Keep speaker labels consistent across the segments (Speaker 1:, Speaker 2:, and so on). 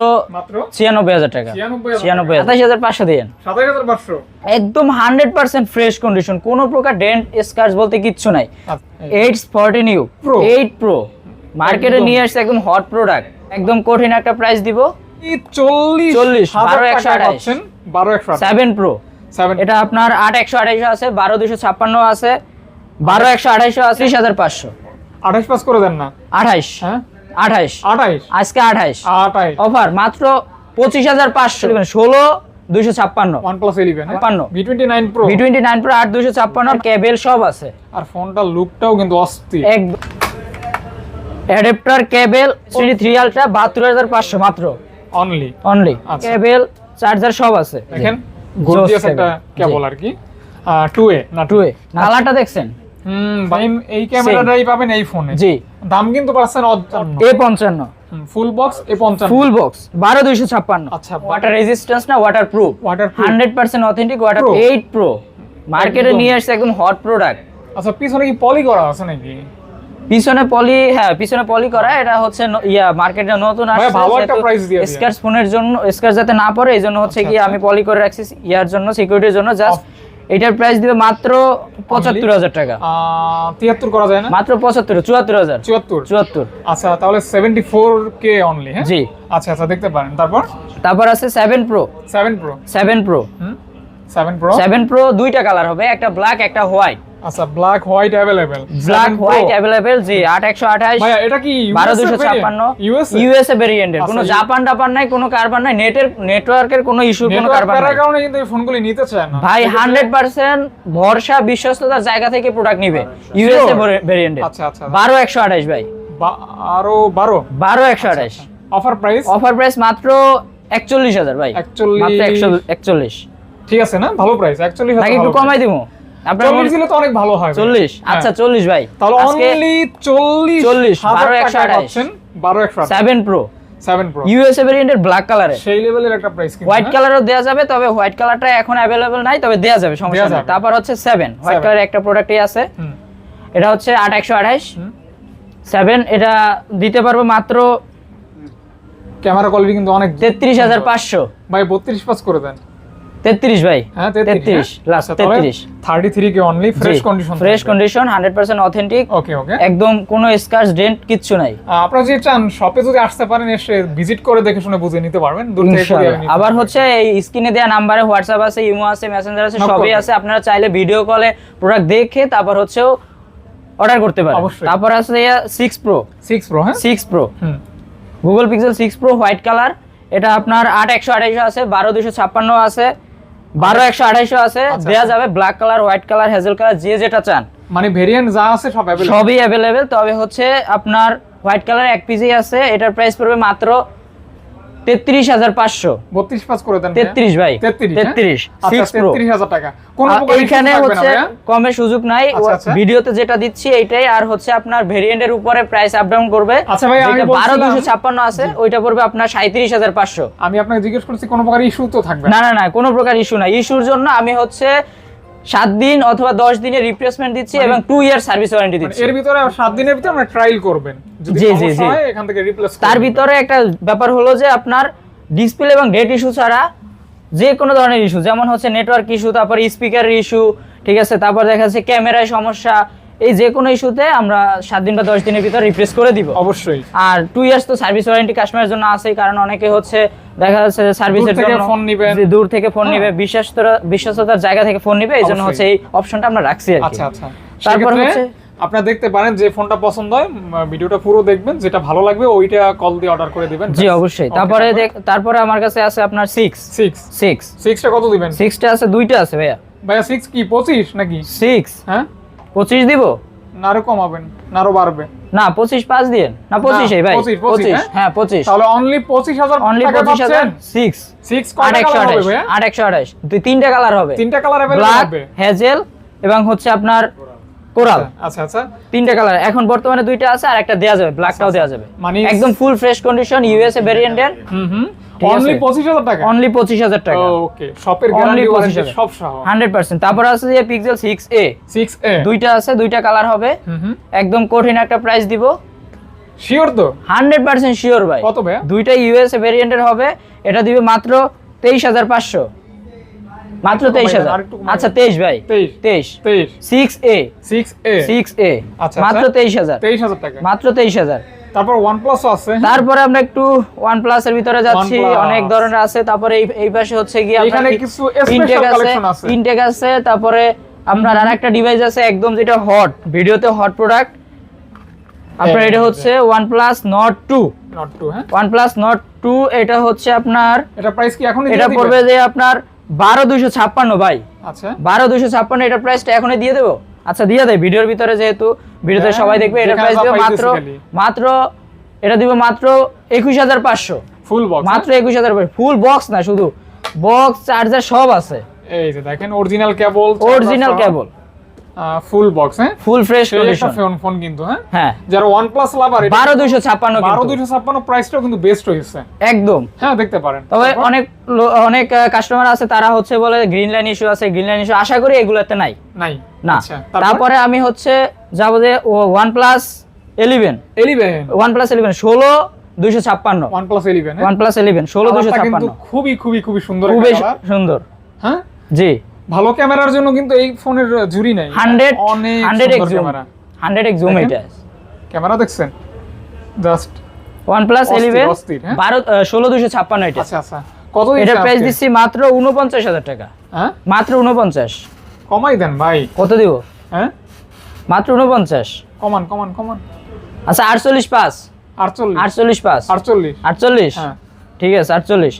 Speaker 1: তো
Speaker 2: মাত্র
Speaker 1: ছিয়ানব্বই হাজার টাকা। ছিয়ানব্বই সাতাশ হাজার পাঁচশো দিন
Speaker 2: সাতাশ হাজার পাঁচশো।
Speaker 1: একদম হান্ড্রেড পার্সেন্ট ফ্রেশ কন্ডিশন কোনো প্রকার ডেন্ট স্কার্স বলতে কিচ্ছু নাই। Eight fourteen U eight pro মার্কেটে নিয়ে আসছে একদম হট প্রোডাক্ট একদম কঠিন একটা প্রাইস দিব।
Speaker 2: চল্লিশ
Speaker 1: 40,
Speaker 2: হাজার
Speaker 1: 12,
Speaker 2: টাকায়
Speaker 1: 128
Speaker 2: পাচ্ছেন। বারো একশো
Speaker 1: সেভেন প্রো
Speaker 2: সেভেন
Speaker 1: এটা আপনার আট একশো আঠাইশো আছে বারো দুশো ছাপ্পান্ন আছে বারো একশো আঠাইশো আছে ত্রিশ হাজার পাঁচশো।
Speaker 2: আঠাশ পাস করে দেন না।
Speaker 1: আঠাইশ
Speaker 2: হ্যাঁ?
Speaker 1: আঠাইশ।
Speaker 2: আঠাইশ।
Speaker 1: আজকে আঠাইশ।
Speaker 2: আঠাইশ।
Speaker 1: অফার মাত্র পঁচিশ হাজার পাঁচশো। ষোলো দুশো ছাপ্পান্ন। কেবেল সব আছে।
Speaker 2: আর ফোনটার লুকটাও কিন্তু অস্থির।
Speaker 1: এক adapter cable three three ultra বাহাত্তর হাজার পাঁচশো মাত্র।
Speaker 2: Only
Speaker 1: only. কেবেল চার্জার সব আছে।
Speaker 2: দেখেন
Speaker 1: জোস
Speaker 2: গর্জিয়াস একটা কেবল। আর কি। টু না
Speaker 1: টু এ দেখছেন?
Speaker 2: হুম এই ক্যামেরাটাই পাবেন এই ফোনে
Speaker 1: জি।
Speaker 2: দাম কিন্তু পাচ্ছেন
Speaker 1: এ পঞ্চান্ন।
Speaker 2: ফুল বক্স এ পঞ্চান্ন।
Speaker 1: ফুল বক্স বারো দুইশো ছাপ্পান্ন।
Speaker 2: আচ্ছা,
Speaker 1: ওয়াটার রেজিস্ট্যান্স না water proof
Speaker 2: Waterproof।
Speaker 1: Hundred percent authentic water eight pro মার্কেটে নিয়ে আসছে একদম হট প্রোডাক্ট
Speaker 2: আচ্ছা পিছনে কি পলি করা আছে নাকি?
Speaker 1: পিছনে পলি হ্যাঁ পিছনে পলি করা এটা হচ্ছে ইয়া মার্কেটে নতুন। স্কার্স ফোনের জন্য স্কার্স যাতে না পড়ে এই জন্য হচ্ছে
Speaker 2: আচ্ছা,
Speaker 1: কি
Speaker 2: আচ্ছা।
Speaker 1: আমি পলি করে রাখছি ইয়ার জন্য সিকিউরিটির জন্য জাস্ট এটার প্রাইস দিবে মাত্র পঁচাত্তর হাজার টাকা।
Speaker 2: তিয়াত্তর করা যায় না?
Speaker 1: মাত্র পঁচাত্তর চুয়াত্তর হাজার।
Speaker 2: চুয়াত্তর?
Speaker 1: চুয়াত্তর।
Speaker 2: আচ্ছা তাহলে সেভেন্টি ফোর কে অনলি হ্যাঁ?
Speaker 1: জি।
Speaker 2: আচ্ছা আচ্ছা দেখতে পারেন। তারপর?
Speaker 1: তারপর আছে seven pro
Speaker 2: seven pro
Speaker 1: seven pro
Speaker 2: হুম? সেভেন প্রো
Speaker 1: সেভেন প্রো দুইটা কালার হবে একটা ব্ল্যাক একটা হোয়াইট
Speaker 2: আচ্ছা black white available
Speaker 1: black white available জি আট একশো আঠাশ
Speaker 2: ভাইয়া এটা কি
Speaker 1: বারো দুশো
Speaker 2: ইউএস
Speaker 1: ইউএসএ ভেরিয়েন্টের কোনো
Speaker 2: আচ্ছা,
Speaker 1: জাপান টাপান নাই কোনো কারবার নাই নেটের নেটওয়ার্কের কোনো ইস্যু কোনো কারবার নাই।
Speaker 2: কারণে কিন্তু এই ফোনগুলি নিতে চায় না।
Speaker 1: ভাই হান্ড্রেড পার্সেন্ট ভরসা বিশ্বস্ততার জায়গা থেকে প্রোডাক্ট নিবে। ইউএসএ ভেরিয়েন্টের
Speaker 2: আচ্ছা আচ্ছা
Speaker 1: বারো একশো আঠাশ ভাই।
Speaker 2: আরও বারো?
Speaker 1: বারো একশো আঠাশ।
Speaker 2: অফার প্রাইস
Speaker 1: অফার প্রাইস মাত্র একচল্লিশ হাজার ভাই।
Speaker 2: একচল্লিশ।
Speaker 1: মাত্র একচল্লিশ।
Speaker 2: ঠিক আছে না? ভালো প্রাইস একচল্লিশ
Speaker 1: নাকি একটু কমাই দিব। আপনার
Speaker 2: চল্লিশ দিলে তো অনেক ভালো হয় ভাই।
Speaker 1: চল্লিশ?
Speaker 2: হ্যাঁ।
Speaker 1: আচ্ছা চল্লিশ ভাই।
Speaker 2: তাহলে
Speaker 1: আজকে
Speaker 2: অনলি চল্লিশ
Speaker 1: 40,
Speaker 2: হাজার
Speaker 1: 12,
Speaker 2: টাকায়
Speaker 1: 128
Speaker 2: পাচ্ছেন বারো একশো
Speaker 1: seven pro
Speaker 2: seven pro
Speaker 1: USA ভেরিয়েন্টের ব্ল্যাক কালারের
Speaker 2: সেই লেভেলের একটা প্রাইস
Speaker 1: হোয়াইট
Speaker 2: হ্যাঁ?
Speaker 1: কালারও দেওয়া যাবে তবে হোয়াইট কালারটা এখন অ্যাভেলেবেল নাই তবে দেওয়া যাবে সমস্যা নেই। তারপর হচ্ছে সেভেন হোয়াইট কালারের একটা প্রোডাক্টই আছে। এটা হচ্ছে আট একশো আঠাইশ
Speaker 2: হুম।
Speaker 1: সেভেন এটা দিতে পারব মাত্র
Speaker 2: ক্যামেরা কোয়ালিটি কিন্তু অনেক
Speaker 1: তেত্রিশ হাজার পাঁচশো।
Speaker 2: ভাই বত্রিশ পাস করে দেন।
Speaker 1: তেত্রিশ ভাই।
Speaker 2: হ্যাঁ
Speaker 1: তেত্রিশ লাস্ট তেত্রিশ
Speaker 2: thirty three K only fresh condition
Speaker 1: fresh condition hundred percent authentic
Speaker 2: okay okay
Speaker 1: একদম কোনো স্কার্স ডেন্ট কিচ্ছু নাই।
Speaker 2: আপনারা যদি চান শপে যদি আসতে পারেন এসে ভিজিট করে দেখে শুনে বুঝে নিতে পারবেন। দূর থেকে
Speaker 1: আবার হচ্ছে এই স্ক্রিনে দেওয়া নাম্বারে হোয়াটসঅ্যাপ আছে ইমো আছে মেসেঞ্জার আছে সবই আছে। আপনারা চাইলে ভিডিও কলে প্রোডাক্ট দেখে তারপর হচ্ছেও অর্ডার করতে পারেন। তারপর আছে সিক্স প্রো
Speaker 2: সিক্স প্রো হ্যাঁ?
Speaker 1: Six pro Google Pixel six pro white colour এটা আপনার আট একশো আঠাইশো আছে বারো দুশো ছাপ্পান্ন আছে। বারো একশো আঠাইশো আছে
Speaker 2: আচ্ছা,
Speaker 1: দেওয়া যাবে black colour white colour hazel colour যে যেটা চান।
Speaker 2: মানে ভেরিয়েন্ট যা আছে সব
Speaker 1: সবই অ্যাভেলেবেল তবে হচ্ছে আপনার হোয়াইট কালার এক পিজি আছে এটার প্রাইস পড়বে মাত্র তেত্রিশ হাজার পাঁচশো।
Speaker 2: বত্রিশ পাস করে দেন
Speaker 1: তেত্রিশ ভাই।
Speaker 2: তেত্রিশ
Speaker 1: তেত্রিশ
Speaker 2: আচ্ছা
Speaker 1: সিক্স প্রো
Speaker 2: তেত্রিশ হাজার টাকা।
Speaker 1: এইখানে হচ্ছে কমের সুযোগ নাই।
Speaker 2: আচ্ছা, আচ্ছা।
Speaker 1: ভিডিওতে যেটা দিচ্ছি এইটাই। আর হচ্ছে আপনার ভেরিয়েন্টের উপরে প্রাইস আপ ডাউন করবে।
Speaker 2: আচ্ছা ভাই, আমি
Speaker 1: বারো দুশো ছাপ্পান্ন আছে ওইটা পড়বে আপনার সাঁত্রিশ হাজার পাঁচশো।
Speaker 2: আমি আপনাকে জিজ্ঞেস করছি কোনো প্রকার ইস্যু তো থাকবে
Speaker 1: না। না না কোনো প্রকার ইস্যু নাই। ইস্যুর জন্য আমি হচ্ছে সাত দিন অথবা দশ দিনের রিপ্লেসমেন্ট দিচ্ছি এবং টু ইয়ার সার্ভিস ওয়ারেন্টি
Speaker 2: মানে
Speaker 1: দিচ্ছি।
Speaker 2: এর ভিতরে সাত দিনের ভিতরে আমরা ট্রায়াল করবেন।
Speaker 1: জি, জি, জি।
Speaker 2: এখান থেকে রিপ্লেস
Speaker 1: তার ভিতরে একটা ব্যাপার হলো যে আপনার ডিসপ্লে এবং ডেট ইস্যু ছাড়া যে কোনো ধরনের ইস্যু যেমন হচ্ছে নেটওয়ার্ক ইস্যু তারপর স্পিকারের ইস্যু ঠিক আছে? তারপর দেখা যাচ্ছে ক্যামেরায় সমস্যা এই যে কোনো ইস্যুতে আমরা সাত দিন বা দশ দিনের ভিতর রিপ্লেস করে দিব।
Speaker 2: অবশ্যই।
Speaker 1: আর টু ইয়ার্স তো সার্ভিস ওয়ারেন্টি কাস্টমারের জন্য আছেই কারণ অনেকে হচ্ছে দেখা যাচ্ছে
Speaker 2: যে সার্ভিসের
Speaker 1: জন্য
Speaker 2: নিবেন।
Speaker 1: যে দূর থেকে ফোন
Speaker 2: হ্যাঁ।
Speaker 1: নিবে বিশ্বস্ততা বিশ্বস্ততার জায়গা থেকে ফোন নিবে এই জন্য হচ্ছে এই অপশনটা আমরা রাখছি আর কি।
Speaker 2: আচ্ছা আচ্ছা।
Speaker 1: তারপর হচ্ছে
Speaker 2: আপনারা দেখতে পারেন যে ফোনটা পছন্দ হয় ভিডিওটা পুরো দেখবেন যেটা ভালো লাগবে ওইটা কল দিয়ে অর্ডার করে দিবেন।
Speaker 1: জি অবশ্যই। তারপরে দেখ- তারপরে আমার কাছে আছে আপনার সিক্স
Speaker 2: সিক্স
Speaker 1: সিক্স
Speaker 2: সিক্সটা কত দিবেন?
Speaker 1: সিক্সটা আছে দুইটা আছে ভাইয়া।
Speaker 2: ভাইয়া সিক্স কি পঁচিশ নাকি?
Speaker 1: সিক্স
Speaker 2: হ্যাঁ?
Speaker 1: পঁচিশ দিব?
Speaker 2: না আরও কমাবেন না আরও বাড়বে।
Speaker 1: না পঁচিশ পাঁচ দিয়ে না পঁচিশে ভাই
Speaker 2: 25, 25,
Speaker 1: পঁচিশ
Speaker 2: হ্যাঁ?
Speaker 1: হ্যাঁ পঁচিশ।
Speaker 2: তাহলে অনলি পঁচিশ হাজার
Speaker 1: অনলি পঁচিশ হাজার? সিক্স
Speaker 2: সিক্স
Speaker 1: আট একশো আঠাশ আট একশো আঠাশ তিনটা কালার হবে।
Speaker 2: তিনটা কালার
Speaker 1: ব্ল্যাক হেজেল এবং হচ্ছে আপনার কোরাল।
Speaker 2: আচ্ছা আচ্ছা
Speaker 1: তিনটা কালার এখন বর্তমানে দুইটা আছে আর একটা দেওয়া যাবে ব্ল্যাকটাও দেওয়া যাবে।
Speaker 2: মানে
Speaker 1: একদম ফুল ফ্রেশ কন্ডিশন ইউএসএ ভেরিয়েন্টের
Speaker 2: হুম হুম। অনলি পঁচিশ হাজার টাকা?
Speaker 1: অনলি পঁচিশ হাজার টাকা।
Speaker 2: ওকে শপের গ্যারান্টি ওয়ারেন্টি সব সহ।
Speaker 1: Hundred percent. তারপর আছে যে Pixel six A
Speaker 2: six A
Speaker 1: দুইটা আছে দুইটা কালার হবে।
Speaker 2: হুম হুম।
Speaker 1: একদম কঠিন একটা প্রাইস দিব।
Speaker 2: শিওর তো?
Speaker 1: হান্ড্রেড পার্সেন্ট শিওর ভাই।
Speaker 2: কত ভাইয়া?
Speaker 1: দুইটা ইউএসএ ভেরিয়েন্টের হবে। এটা দিবে মাত্র তেইশ হাজার পাঁচশো। মাত্র তেইশ হাজার। আচ্ছা। তেইশ ভাই।
Speaker 2: তেইশ
Speaker 1: তেইশ। Six A
Speaker 2: six A
Speaker 1: six A
Speaker 2: আচ্ছা,
Speaker 1: মাত্র
Speaker 2: আচ্ছা।
Speaker 1: তেইশ হাজার।
Speaker 2: তেইশ হাজার টাকা।
Speaker 1: মাত্র তেইশ হাজার।
Speaker 2: তারপর প্লাসও আছে।
Speaker 1: তারপরে আমরা একটু প্লাস এর ভিতরে যাচ্ছি। অনেক ধরনের আছে। তারপরে এই এই পাশে হচ্ছে কি
Speaker 2: এখানে কিছু special collection আছে।
Speaker 1: ইনটেক আছে তারপরে আপনার আর একটা ডিভাইস আছে একদম যেটা হট ভিডিওতে হট প্রোডাক্ট আপনার এটা হচ্ছে OnePlus Nord 2
Speaker 2: নট টু হ্যাঁ।
Speaker 1: OnePlus Nord 2 এটা হচ্ছে আপনার
Speaker 2: এটা প্রাইস কি এখনই
Speaker 1: এটা পড়বে যে আপনার বারো দুইশো ছাপ্পান্ন ভাই।
Speaker 2: আচ্ছা।
Speaker 1: বারো দুইশো ছাপ্পান্ন এটার প্রাইসটা এখনই দিয়ে দেবো? আচ্ছা দিয়ে দেয়। ভিডিওর ভিতরে যেহেতু ভিডিওতে
Speaker 2: হ্যাঁ,
Speaker 1: সবাই দেখবে এটার প্রাইস দেবে মাত্র মাত্র এটা দিব মাত্র একুশ হাজার পাঁচশো।
Speaker 2: ফুল বক্স
Speaker 1: মাত্র একুশ হাজার ফুল বক্স না শুধু বক্স চার্জার সব আছে।
Speaker 2: এই যে দেখেন original cable
Speaker 1: original cable
Speaker 2: full box হ্যাঁ?
Speaker 1: Full fresh condition
Speaker 2: phone phone কিন্তু হ্যাঁ?
Speaker 1: হ্যাঁ।
Speaker 2: যারা ওয়ান প্লাস লাভার
Speaker 1: বারো দুইশো ছাপ্পান্ন
Speaker 2: বারো
Speaker 1: কিন্তু।
Speaker 2: দুইশো ছাপ্পান্ন প্রাইসটাও কিন্তু বেস্ট হয়েছে
Speaker 1: একদম।
Speaker 2: হ্যাঁ দেখতে পারেন।
Speaker 1: তবে অনেক অনেক কাস্টমার আছে তারা হচ্ছে বলে গ্রিন লাইন ইস্যু আছে গ্রিন লাইন ইস্যু আশা করি এগুলোতে নাই।
Speaker 2: নাই।
Speaker 1: না।
Speaker 2: আচ্ছা তারপরে?
Speaker 1: আমি হচ্ছে যাব যে one plus eleven
Speaker 2: eleven
Speaker 1: one plus eleven ষোলো দুইশো ছাপ্পান্ন।
Speaker 2: One plus
Speaker 1: one plus eleven ষোলো দুইশো
Speaker 2: কিন্তু
Speaker 1: ছাপ্পান্ন।
Speaker 2: খুবই খুবই খুবই সুন্দর
Speaker 1: খুবই সুন্দর।
Speaker 2: হ্যাঁ?
Speaker 1: জি।
Speaker 2: ভালো ক্যামেরার জন্য কিন্তু এই ফোনের জুরি নাই।
Speaker 1: হান্ড্রেড
Speaker 2: অনেক
Speaker 1: হান্ড্রেড
Speaker 2: সুন্দর
Speaker 1: X zoom
Speaker 2: camera.
Speaker 1: Hundred X zoom এটা
Speaker 2: ক্যামেরা দেখছেন? জাস্ট?
Speaker 1: বারো ষোলো দুইশো ছাপ্পান্ন এটা।
Speaker 2: আচ্ছা আচ্ছা। কত
Speaker 1: এটা প্রাইস? দিচ্ছি মাত্র উনপঞ্চাশ হাজার টাকা।
Speaker 2: হ্যাঁ?
Speaker 1: মাত্র উনপঞ্চাশ
Speaker 2: কমাই দেন ভাই।
Speaker 1: কত দিব?
Speaker 2: হ্যাঁ?
Speaker 1: মাত্র উনপঞ্চাশ
Speaker 2: কমান কমান কমান।
Speaker 1: আচ্ছা আটচল্লিশ পাস।
Speaker 2: আটচল্লিশ।
Speaker 1: আটচল্লিশ পাস।
Speaker 2: আটচল্লিশ।
Speaker 1: আটচল্লিশ?
Speaker 2: হ্যাঁ।
Speaker 1: ঠিক আছে আটচল্লিশ।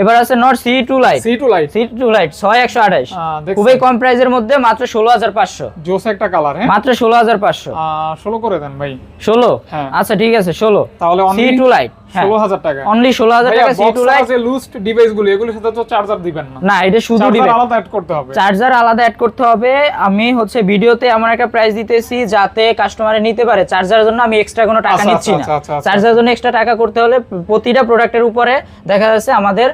Speaker 1: এবার আছে Nord C two lite
Speaker 2: C two lite
Speaker 1: C two lite ছয় একশো আঠাশ? খুবই কম প্রাইসের মধ্যে মাত্র ষোলো হাজার পাঁচশো।
Speaker 2: জোস একটা কালার হ্যাঁ?
Speaker 1: মাত্র ষোলো হাজার পাঁচশো।
Speaker 2: ষোলো করে দেন ভাই।
Speaker 1: ষোলো?
Speaker 2: হ্যাঁ।
Speaker 1: আচ্ছা ঠিক আছে ষোলো।
Speaker 2: তাহলে
Speaker 1: সি টু লাইট
Speaker 2: টাকা।
Speaker 1: অনলি টাকা লাইট
Speaker 2: লুজড ডিভাইসগুলো এগুলোর সাথে তো চার্জার দিবেন না।
Speaker 1: না এটা শুধু
Speaker 2: চার্জার আলাদা অ্যাড করতে হবে।
Speaker 1: চার্জার আলাদা অ্যাড করতে হবে। আমি হচ্ছে ভিডিওতে এমন একটা প্রাইস দিতেছি যাতে কাস্টমারে নিতে পারে। চার্জারের জন্য আমি এক্সট্রা কোনো টাকা
Speaker 2: আচ্ছা,
Speaker 1: নিচ্ছি না।
Speaker 2: আচ্ছা, আচ্ছা, আচ্ছা।
Speaker 1: চার্জারের জন্য এক্সট্রা টাকা করতে হলে প্রতিটা প্রোডাক্টের উপরে দেখা যাচ্ছে আমাদের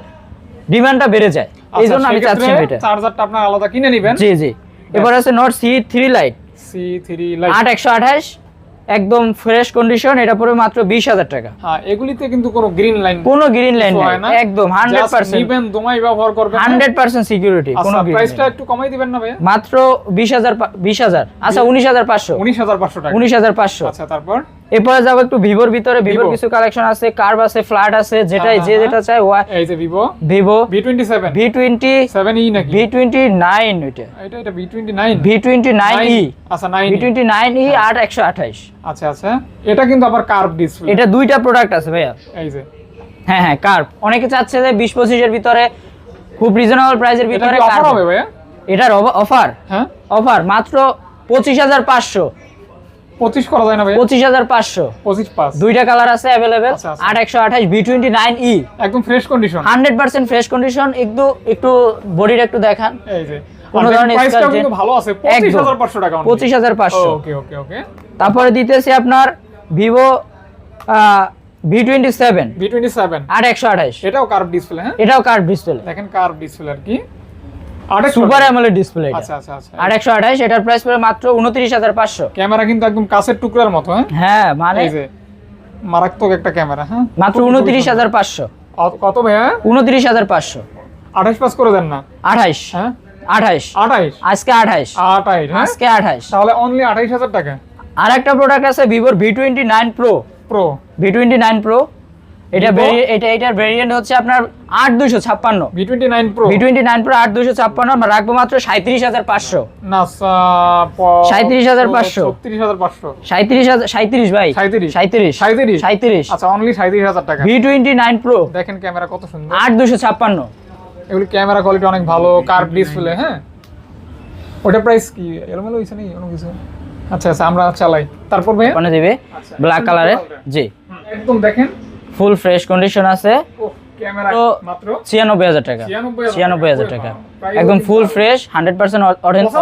Speaker 1: ডিমান্ডটা বেড়ে যায়। এই জন্য আমি চাচ্ছি এটা
Speaker 2: চার্জারটা আপনার আলাদা কিনে নেবেন।
Speaker 1: জি জি। এবার আছে Nord C three lite
Speaker 2: C three lite
Speaker 1: আট একশো আঠাশ। একদম ফ্রেশ কন্ডিশন এটা পড়বে মাত্র বিশ হাজার টাকা।
Speaker 2: হ্যাঁ এগুলিতে কিন্তু কোনো গ্রিন লাইন
Speaker 1: কোনো গ্রিন লাইন একদম হান্ড্রেড পার্সেন্ট
Speaker 2: নিবেন দোমাই ব্যবহার করবে
Speaker 1: হান্ড্রেড পার্সেন্ট সিকিউরিটি কোনো
Speaker 2: আচ্ছা প্রাইসটা একটু কমাই দিবেন না ভাই
Speaker 1: মাত্র বিশ হাজার বিশ হাজার। আচ্ছা উনিশ হাজার পাঁচশো।
Speaker 2: উনিশ হাজার পাঁচশো টাকা।
Speaker 1: উনিশ হাজার পাঁচশো।
Speaker 2: আচ্ছা তারপর?
Speaker 1: এরপরে যাব একটু ভিভোর ভিতরে। ভিভোর কিছু কালেকশন আছে কার্ভ আছে ফ্ল্যাট আছে যেটাই
Speaker 2: হ্যাঁ,
Speaker 1: যে
Speaker 2: হ্যাঁ,
Speaker 1: যেটা চাই
Speaker 2: এই যে Vivo.
Speaker 1: Vivo.
Speaker 2: V twenty seven.
Speaker 1: V twenty
Speaker 2: seven E নাকি?
Speaker 1: ভি টোয়েন্টি নাইন ওইটা।
Speaker 2: এটা এটা ভি টোয়েন্টি নাইন?
Speaker 1: ই।
Speaker 2: আচ্ছা nine
Speaker 1: V twenty nine E আট একশো আঠাইশ।
Speaker 2: আচ্ছা আচ্ছা। এটা কিন্তু আবার কার্ভ ডিসপ্লে
Speaker 1: এটা দুইটা প্রোডাক্ট আছে ভাইয়া।
Speaker 2: এই যে।
Speaker 1: হ্যাঁ হ্যাঁ কার্ভ অনেকে চাচ্ছে যে বিশ পঁচিশের ভিতরে খুব রিজনেবল প্রাইসের
Speaker 2: এটা
Speaker 1: ভিতরে
Speaker 2: কি অফার হবে ভাইয়া?
Speaker 1: এটার অফার
Speaker 2: হ্যাঁ।
Speaker 1: অফার মাত্র পঁচিশ হাজার পাঁচশো
Speaker 2: করা যায় না ভাইয়া?
Speaker 1: পঁচিশ হাজার পাঁচশো।
Speaker 2: পঁচিশ পাস
Speaker 1: দুইটা কালার আছে অ্যাভেলেবেল
Speaker 2: আচ্ছা, আচ্ছা।
Speaker 1: আট একশো আঠাইশ ভি টোয়েন্টি নাইন ই
Speaker 2: একদম fresh condition
Speaker 1: hundred percent fresh condition একটু একটু বডিটা একটু দেখান।
Speaker 2: এই যে
Speaker 1: কোনো ধরনের
Speaker 2: প্রাইসটাও
Speaker 1: scratch
Speaker 2: কিন্তু ভালো আছে। পঁচিশ
Speaker 1: একদম।
Speaker 2: হাজার পাঁচশো টাকা
Speaker 1: পঁচিশ হাজার পাঁচশো।
Speaker 2: ওকে ওকে ওকে
Speaker 1: তারপরে দিতেছি আপনার Vivo V twenty seven
Speaker 2: V seven
Speaker 1: আট একশো আঠাইশ
Speaker 2: এটাও কার্ভ ডিসপ্লে হ্যাঁ?
Speaker 1: এটাও কার্ড ডিসপ্লে
Speaker 2: দেখেন কার্ভ ডিসপ্লে আর কি।
Speaker 1: সুপার। অ্যামোলেড ডিসপ্লে
Speaker 2: আচ্ছা আচ্ছা আচ্ছা।
Speaker 1: এটার প্রাইস পড়ে মাত্র উনত্রিশ হাজার পাঁচশো।
Speaker 2: ক্যামেরা কিন্তু একদম কাছের টুকরার মতো হ্যাঁ?
Speaker 1: হ্যাঁ মানে
Speaker 2: মারাত্মক একটা ক্যামেরা হ্যাঁ?
Speaker 1: মাত্র উনত্রিশ হাজার পাঁচশো।
Speaker 2: কত- কত ভাইয়া
Speaker 1: উনত্রিশ হাজার পাঁচশো।
Speaker 2: আঠাশ পাস করে দেন না?
Speaker 1: আঠাইশ
Speaker 2: হ্যাঁ?
Speaker 1: আঠাইশ
Speaker 2: আঠাইশ
Speaker 1: আজকে আঠাইশ
Speaker 2: আঠাইশ হ্যাঁ?
Speaker 1: আজকে আঠাইশ
Speaker 2: তাহলে অনলি আঠাইশ হাজার টাকা।
Speaker 1: আর একটা প্রোডাক্ট আছে ভিভোর V twenty nine pro
Speaker 2: pro
Speaker 1: V twenty nine pro এটা এটা এটার ভেরিয়েন্ট হচ্ছে আপনার আট দুশো ছাপ্পান্ন।
Speaker 2: V twenty nine pro
Speaker 1: V twenty nine pro আট দুশো ছাপ্পান্ন আমরা রাখব মাত্র সাঁত্রিশ হাজার পাঁচশো।
Speaker 2: না
Speaker 1: সাঁইত্রিশ হাজার পাঁচশো।
Speaker 2: ছত্রিশ হাজার পাঁচশো।
Speaker 1: সাঁত্রিশ হাজার সাঁত্রিশ ভাই।
Speaker 2: সাঁইত্রিশ।
Speaker 1: সাঁত্রিশ
Speaker 2: সাঁইত্রিশ?
Speaker 1: সাঁত্রিশ
Speaker 2: আচ্ছা অনলি সাঁত্রিশ হাজার টাকা।
Speaker 1: ভি টোয়েন্টি নাইন প্রো
Speaker 2: দেখেন ক্যামেরা কত সুন্দর।
Speaker 1: আট দুশো ছাপ্পান্ন।
Speaker 2: এগুলি ক্যামেরা কোয়ালিটি অনেক ভালো কার্ভ ডিসপ্লে হ্যাঁ? ওটা প্রাইস কি? এলোমেলো হয়েছে নাকি? কোনো কিছু? আচ্ছা আচ্ছা আমরা চালাই। তারপর ভাই
Speaker 1: ওখানে দিবে
Speaker 2: আচ্ছা,
Speaker 1: ব্ল্যাক
Speaker 2: সুন্দর
Speaker 1: কালারের জি।
Speaker 2: একদম দেখেন।
Speaker 1: ফুল ফ্রেশ কন্ডিশন আছে। তো ছিয়ানব্বই হাজার টাকা। ছিয়ানব্বই হাজার টাকা। একদম full fresh hundred percent authentic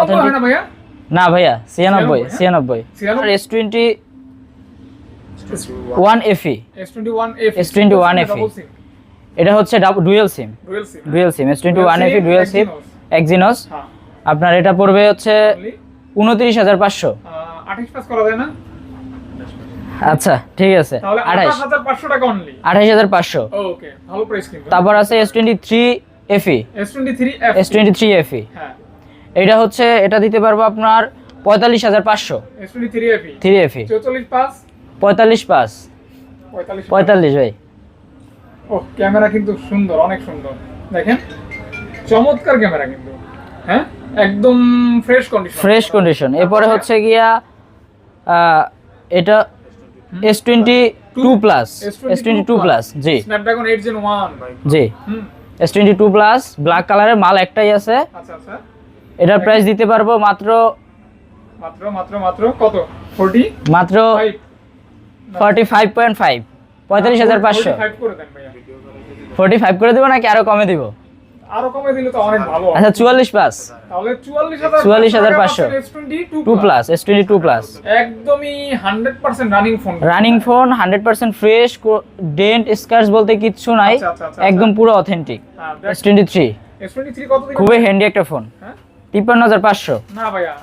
Speaker 2: না ভাইয়া?
Speaker 1: ছিয়ানব্বই ছিয়ানব্বই? S twenty one FE
Speaker 2: S twenty one F
Speaker 1: S21 এটা হচ্ছে dual sim
Speaker 2: dual sim
Speaker 1: S twenty one FE dual sim. Exynos আপনার এটা পড়বে হচ্ছে উনত্রিশ হাজার পাঁচশো।
Speaker 2: আহ, 28 পাস করা যায় না?
Speaker 1: আচ্ছা ঠিক আছে।
Speaker 2: তাহলে
Speaker 1: আঠাশ।
Speaker 2: আঠাশ। হাজার পাঁচশো টাকা অনলি
Speaker 1: আঠাশ হাজার পাঁচশো।
Speaker 2: ওকে ভালো প্রাইস কিন্তু।
Speaker 1: তারপর আছে S twenty three FE
Speaker 2: S twenty three F
Speaker 1: S twenty three FE
Speaker 2: হ্যাঁ।
Speaker 1: এটা হচ্ছে এটা দিতে পারব আপনার পঁয়তাল্লিশ হাজার পাঁচশো।
Speaker 2: থ্রি চৌচল্লিশ পাঁচ।
Speaker 1: পঁয়তাল্লিশ পাঁচ।
Speaker 2: পঁয়তাল্লিশ
Speaker 1: পঁয়তাল্লিশ ভাই।
Speaker 2: ও ক্যামেরা কিন্তু সুন্দর অনেক সুন্দর। দেখেন চমৎকার ক্যামেরা কিন্তু। হ্যাঁ একদম ফ্রেশ কন্ডিশন
Speaker 1: ফ্রেশ কন্ডিশন এরপরে হচ্ছে গিয়া এটা S twenty two plus S twenty two plus জি।
Speaker 2: স্ন্যাপড্রাগন এইট জেন ওয়ান ভাই।
Speaker 1: জি।
Speaker 2: হুম।
Speaker 1: S twenty two plus black কালারের মাল একটাই আছে।
Speaker 2: আচ্ছা আচ্ছা।
Speaker 1: এটার প্রাইস দিতে পারব মাত্র
Speaker 2: মাত্র মাত্র মাত্র কত? ফোর্টি
Speaker 1: মাত্র
Speaker 2: five
Speaker 1: forty five point five পঁয়তাল্লিশ হাজার পাঁচশো।
Speaker 2: ফাইভ করে দেন
Speaker 1: ফোর্টি ফাইভ করে দেবো নাকি আরও কমে দিব?
Speaker 2: আরও কমে দিলে তো অনেক ভালো
Speaker 1: আচ্ছা চুয়াল্লিশ প্লাস
Speaker 2: তাহলে চুয়াল্লিশ হাজার
Speaker 1: 44,500 two plus S twenty two plus
Speaker 2: একদমই hundred percent running phone
Speaker 1: running phone hundred percent fresh dent scars বলতে কিচ্ছু নাই।
Speaker 2: আচ্ছা, আচ্ছা, আচ্ছা,
Speaker 1: একদম পুরো authentic S twenty three
Speaker 2: S twenty three কত দিন
Speaker 1: খুবই হ্যান্ডি একটা ফোন
Speaker 2: হ্যাঁ?
Speaker 1: তিপ্পান্ন হাজার পাঁচশো।
Speaker 2: না ভাইয়া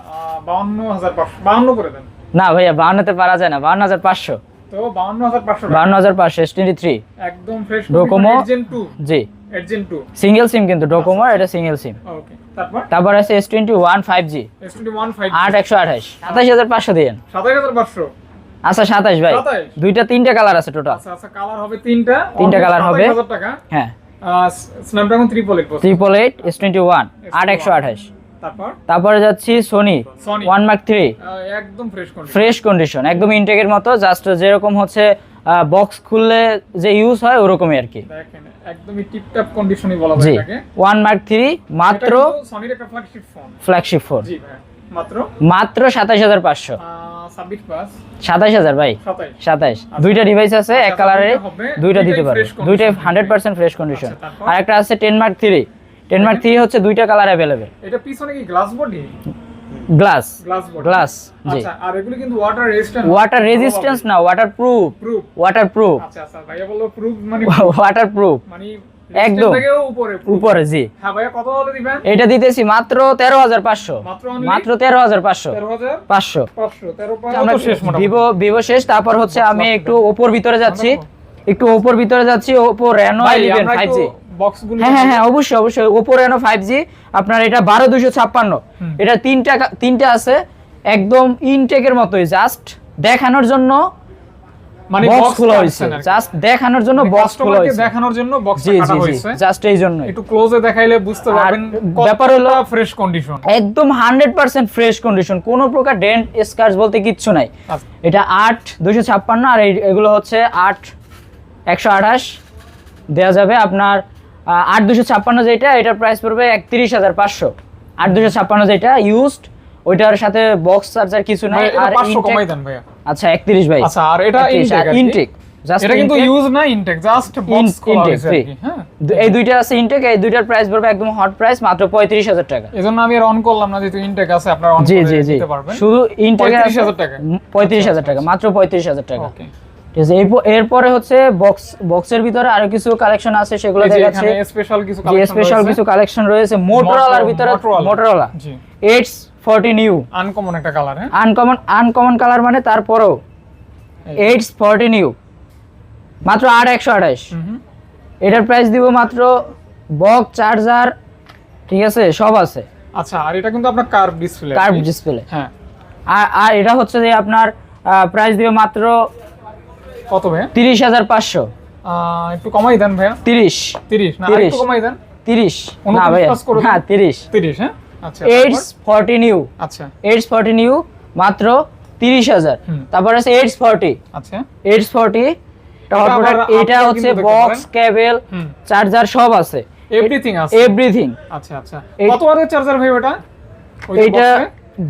Speaker 2: বাউন্ন হাজার পাঁচশো বাউন্ন করে দেন।
Speaker 1: না ভাইয়া বাহান্নতে পারা যায় না বাহান্ন হাজার পাঁচশো।
Speaker 2: তো বাউন্ন হাজার পাঁচশো
Speaker 1: বাহান্ন হাজার পাঁচশো এস টোয়েন্টি থ্রি
Speaker 2: একদম ফ্রেশ
Speaker 1: Docomo?
Speaker 2: এডজেন টু
Speaker 1: জি।
Speaker 2: এডজেন টু
Speaker 1: সিঙ্গেল সিম কিন্তু ডোকোমো এটা সিঙ্গেল সিম
Speaker 2: ওকে তারপর?
Speaker 1: তারপর আছে S twenty one five G
Speaker 2: S twenty one five
Speaker 1: আট একশো আঠাশ। সাতাশ হাজার পাঁচশো দিয়েন।
Speaker 2: সাতাশ হাজার পাঁচশো।
Speaker 1: আচ্ছা সাতাশ ভাই। দুইটা তিনটা কালার আছে টোটাল
Speaker 2: আচ্ছা আচ্ছা কালার হবে তিনটা।
Speaker 1: তিনটা colour হবে।
Speaker 2: 27,000 টাকা।
Speaker 1: হ্যাঁ।
Speaker 2: Snapdragon triple eight
Speaker 1: triple eight S twenty one আট একশো আঠাশ।
Speaker 2: তারপর?
Speaker 1: তারপরে যাচ্ছি সোনি ওয়ান মার্ক থ্রি
Speaker 2: একদম ফ্রেশ কন্ডিশন
Speaker 1: ফ্রেশ কন্ডিশন একদম ইনটেকের মতো জাস্ট যেরকম হচ্ছে বক্স খুললে যে ইউজ হয় ওরকমই আর কি।
Speaker 2: একদমই টিপটপ কন্ডিশনই বলা যায় এটাকে।
Speaker 1: ওয়ান মার্ক থ্রি মাত্র
Speaker 2: সনির একটা ফ্ল্যাগশিপ ফোন
Speaker 1: ফ্ল্যাগশিপ ফোন
Speaker 2: জি মাত্র?
Speaker 1: মাত্র সাতাশ হাজার পাঁচশো। সাতাশ হাজার ভাই।
Speaker 2: সাতাইশ।
Speaker 1: সাতাশ দুইটা ডিভাইস আছে এক
Speaker 2: আচ্ছা,
Speaker 1: কালারে
Speaker 2: দুইটা
Speaker 1: দুইটা দিতে পারবে।
Speaker 2: থাকবে।
Speaker 1: হান্ড্রেড পার্সেন্ট ফ্রেশ কন্ডিশন
Speaker 2: আচ্ছা,
Speaker 1: আর একটা আছে ten mark three ten three হচ্ছে দুইটা কালার অ্যাভেলেবেল
Speaker 2: এটা পিছনে কি গ্লাস বডি
Speaker 1: গ্লাস গ্লাস জি।
Speaker 2: আচ্ছা, আর এগুলো কিন্তু ওয়াটার রেজিস্ট্যান্স
Speaker 1: ওয়াটার রেজিস্ট্যান্স না ওয়াটার প্রুফ ওয়াটার প্রুফ
Speaker 2: আচ্ছা আচ্ছা ভাইয়া প্রুফ মানে
Speaker 1: ওয়াটার প্রুফ
Speaker 2: মানে
Speaker 1: একদম।
Speaker 2: উপরে
Speaker 1: জি।
Speaker 2: হ্যাঁ ভাইয়া কত দিবেন?
Speaker 1: এটা দিতেছি মাত্র 13500
Speaker 2: মাত্র
Speaker 1: 13500 13500 পাঁচশো। আমরা
Speaker 2: শেষ
Speaker 1: ভিভো ভিভো শেষ তারপর হচ্ছে আমি একটু ওপোর ভিতরে যাচ্ছি। একটু ওপোর ভিতরে যাচ্ছি ওপর রেনো
Speaker 2: 11
Speaker 1: 5G
Speaker 2: বক্সগুলো
Speaker 1: হ্যাঁ হ্যাঁ হ্যাঁ অবশ্যই অবশ্যই। ওপো রেনো ফাইভ জি আপনার এটা বারো দুশো ছাপ্পান্ন। এটা তিনটা তিনটা আছে একদম ইনটেকের মতোই। জাস্ট দেখানোর জন্য
Speaker 2: মানে
Speaker 1: বক্স
Speaker 2: বক্স
Speaker 1: খোলা হয়েছে। জাস্ট দেখানোর জন্য বক্স খোলা হয়েছে।
Speaker 2: দেখানোর জন্য বক্স কাটা
Speaker 1: জি জি।
Speaker 2: হয়েছে।
Speaker 1: জাস্ট এই জন্যই।
Speaker 2: একটু ক্লোজে দেখাইলে বুঝতে পারবেন
Speaker 1: ব্যাপার হলো-
Speaker 2: ফ্রেশ কন্ডিশন
Speaker 1: একদম হান্ড্রেড পার্সেন্ট ফ্রেশ কন্ডিশন কোনো প্রকার ডেন্ট স্কার্স বলতে কিচ্ছু নাই। এটা আট দুশো ছাপ্পান্ন আর এই- এগুলো হচ্ছে আট একশো আঠাশ। দেওয়া যাবে আপনার আট দুশো ছাপ্পান্ন যেটা এটার প্রাইস পড়বে একত্রিশ হাজার পাঁচশো। আট দুশো ছাপ্পান্ন যেটা ইউজড ওইটার সাথে বক্স চার্জার কিছু নাই আর
Speaker 2: পাঁচশো
Speaker 1: intake-
Speaker 2: কমাই দেন ভাইয়া।
Speaker 1: আচ্ছা একত্রিশ ভাই।
Speaker 2: আচ্ছা আর এটা ইনটেক
Speaker 1: ইনটেক জাস্ট
Speaker 2: এটা কিন্তু ইউজ না ইনটেক জাস্ট বক্স খোলা হয়েছে আর
Speaker 1: free।
Speaker 2: কি, হ্যাঁ।
Speaker 1: এই দুইটা আছে ইনটেক এই দুইটার প্রাইস পড়বে একদম হট প্রাইস মাত্র পঁয়ত্রিশ হাজার টাকা।
Speaker 2: এজন্য আমি আর অন করলাম না যেহেতু ইনটেক আছে আপনারা অন করে
Speaker 1: জি জি।
Speaker 2: দিতে পারবেন।
Speaker 1: শুধু ইনটেকে
Speaker 2: 35,000 টাকা?
Speaker 1: পঁয়ত্রিশ হাজার টাকা মাত্র পঁয়ত্রিশ হাজার টাকা।
Speaker 2: ওকে
Speaker 1: ঠিক আছে এরপর- হচ্ছে বক্স বক্সের ভিতরে আরও কিছু কালেকশন আছে সেগুলো
Speaker 2: যে স্পেশাল কিছু কালেকশন
Speaker 1: স্পেশাল কিছু কালেকশন রয়েছে মোটরোলার ভিতরে। মোটরোলা
Speaker 2: জি।
Speaker 1: এইটস ফোরটি নিউ
Speaker 2: আনকমন একটা কালার হ্যাঁ?
Speaker 1: আনকমন আনকমন কালার মানে তারপরেও।
Speaker 2: এই।
Speaker 1: এইটস ফোরটি নিউ মাত্র আট একশো আঠাশ।
Speaker 2: হুম হুম।
Speaker 1: এটার প্রাইস দিব মাত্র বক্স চার্জার ঠিক আছে সব আছে।
Speaker 2: আচ্ছা আর এটা কিন্তু আপনার কার্ভ ডিসপ্লে
Speaker 1: কার্ভ ডিসপ্লে
Speaker 2: হ্যাঁ।
Speaker 1: আর আর এটা হচ্ছে যে আপনার প্রাইস দিবে মাত্র
Speaker 2: কত ভাইয়া?
Speaker 1: তিরিশ হাজার পাঁচশো।
Speaker 2: একটু কমাই দেন ভাইয়া।
Speaker 1: তিরিশ।
Speaker 2: তিরিশ না
Speaker 1: 30
Speaker 2: একটু কমাই দেন।
Speaker 1: তিরিশ। না ভাইয়া। হ্যাঁ তিরিশ।
Speaker 2: তিরিশ হ্যাঁ? আচ্ছা
Speaker 1: এইটস ফর্টি নিউ
Speaker 2: আচ্ছা।
Speaker 1: এইটস ফর্টি নিউ মাত্র তিরিশ হাজার। তারপর আছে এইটস ফর্টি
Speaker 2: আচ্ছা।
Speaker 1: এইটস ফর্টি এটা হচ্ছে বক্স। কেবল চার্জার সব আছে।
Speaker 2: এভরিথিং আছে।
Speaker 1: এভরিথিং
Speaker 2: আচ্ছা আচ্ছা। কত ওয়াটের চার্জার ভাই ওটা?
Speaker 1: এইটা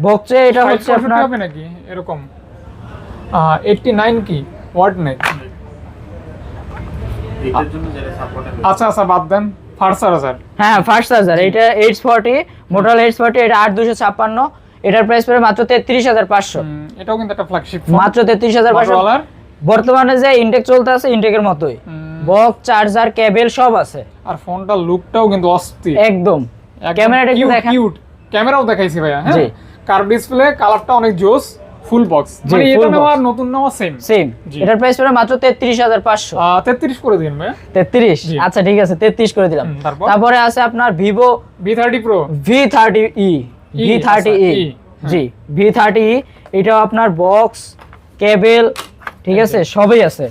Speaker 1: বক্সে এটা হচ্ছে আপনার
Speaker 2: হবে নাকি? এরকম। এইটটি নাইন কি? ওয়াট নেই আচ্ছা আচ্ছা বাদ দেন।
Speaker 1: হ্যাঁ ফার্স্ট চার্জার এটা eights forty Motorola eights forty এটা আট দুশো ছাপ্পান্ন এটার প্রাইস পড়ে মাত্র তেত্রিশ হাজার পাঁচশো।
Speaker 2: এটাও কিন্তু একটা ফ্ল্যাগশিপ
Speaker 1: মাত্র তেত্রিশ হাজার পাঁচশো।
Speaker 2: ডলার
Speaker 1: বর্তমানে যে ইনটেক চলতে আছে ইনটেকের মতোই। বক্স চার্জার কেবল সব আছে।
Speaker 2: আর ফোনটার লুকটাও কিন্তু অস্থির।
Speaker 1: একদম। ক্যামেরাটা একটু দেখেন
Speaker 2: কিউট ক্যামেরাও দেখাইছি ভাইয়া হ্যাঁ? কার্ভ ডিসপ্লে কালারটা অনেক জোস। ফুল বক্স মানে এটা নেওয়া নতুন নেওয়া সেম
Speaker 1: সেম এটার প্রাইস পড়ে মাত্র তেত্রিশ হাজার পাঁচশো।
Speaker 2: তেত্রিশ করে দিন ভাই
Speaker 1: তেত্রিশ?
Speaker 2: জি।
Speaker 1: আচ্ছা ঠিক আছে তেত্রিশ করে দিলাম।
Speaker 2: তারপরে?
Speaker 1: আছে আপনার
Speaker 2: pro
Speaker 1: V thirty E V thirty
Speaker 2: আচ্ছা,
Speaker 1: ই
Speaker 2: E, হ্যাঁ।
Speaker 1: জি ভি থার্টি ই এটাও আপনার বক্স কেবল ঠিক আছে সবই আছে।